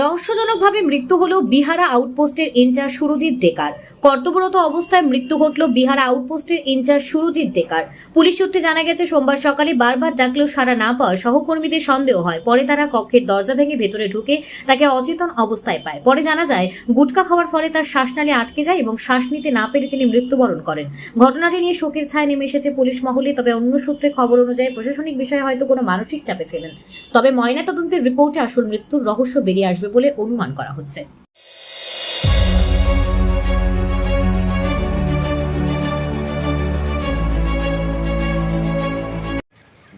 রহস্যজনকভাবে মৃত্যু হল বিহারা আউটপোস্টের ইনচার্জ সুরজিৎ ডেকার। কর্তব্যরত অবস্থায় মৃত্যু ঘটল বিহারা আউটপোস্টের ইনচার্জ সুরজিৎ ডেকার। পুলিশ সূত্রে জানা গেছে, সোমবার সকালে বারবার ডাকলেও সাড়া না পাওয়া সহকর্মীদের সন্দেহ হয়। পরে তারা কক্ষের দরজা ভেঙে ভেতরে ঢুকে তাকে অচেতন অবস্থায় পায়। পরে জানা যায়, গুটকা খাওয়ার ফলে তার শ্বাসনালী আটকে যায় এবং শ্বাস নিতে না পেরে তিনি মৃত্যুবরণ করেন। ঘটনাটি নিয়ে শোকের ছায়া নেমে এসেছে পুলিশ মহলে, তবে অন্য সূত্রে খবর অনুযায়ী প্রশাসনিক বিষয়ে হয়তো কোনো মানসিক চাপে ছিলেন। তবে ময়নাতদন্তের রিপোর্টে আসল মৃত্যুর রহস্য বেরিয়ে আসবে বলে অনুমান করা হচ্ছে।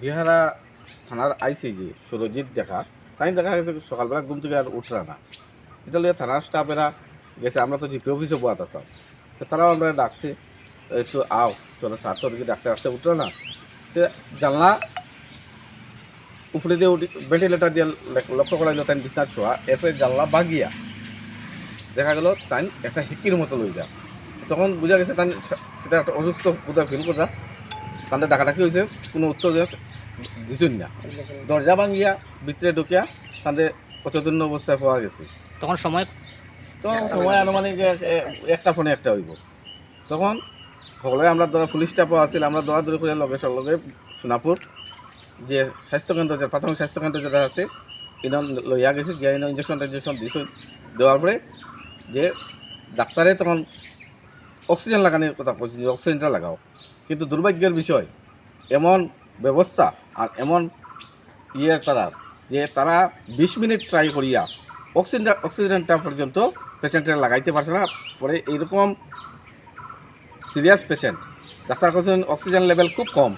বিহারা থানার আইসিজি সুরজিৎ দেখা, তাই দেখা গেছে সকালবেলা ঘুম থেকে আর উঠরা না। এটা লিয়ে থানার স্টাফেরা গেছে, আমরা তো জিপি অফিসে বয়াত আসতাম তারাও আমরা ডাকছি একটু আও, চলো স্যার তো দিকে ডাক্তার আসতে উঠল না। জানলা উপরে দিয়ে উঠি ভেন্টিলেটার দিয়ে লক্ষ্য করা গেল তাই বিছনার ছোঁয়া এরপরে জানলা বাগিয়া। দেখা গেল তাই একটা হিকির মতো লই যা তখন বোঝা গেছে তাই এটা একটা অসুস্থ বোধহয় ফিল করা তাদের ডাকাডাকি হয়েছে কোনো উত্তর দিছুন না। দরজা ভাঙিয়া ভিতরে ঢুকিয়া তাদের অচৈতন্য অবস্থায় পাওয়া গেছে। তখন সময়? তো সময় আনুমানিক এক- একটা ফোনে একটা হইব। তখন সকলে আমরা ধরা পুলিশ স্টাফও আছিল আমরা দৌড়াদৌড়ি করে লগে সব লগে সোনাপুর যে স্বাস্থ্যকেন্দ্র, যে প্রাথমিক স্বাস্থ্যকেন্দ্র যেটা আছে ইনন লইয়া গেছে, গিয়া ইন ইঞ্জেকশন টেঞ্জেকশন দিছে। দেওয়ার পরে যে ডাক্তারে তখন অক্সিজেন লাগানোর কথা বলছে, যে অক্সিজেনটা লাগাও। কিন্তু দুর্ভাগ্যের বিষয়, এমন ব্যবস্থা আর এমন ইয়ে তারা, যে তারা বিশ মিনিট ট্রাই করিয়া অক্সিজেনটা অক্সিজেনটা পর্যন্ত পেশেন্টের লাগাইতে পারছে না। পরে এইরকম সিরিয়াস পেশেন্ট ডাক্তার কাছে অক্সিজেন লেভেল খুব কম।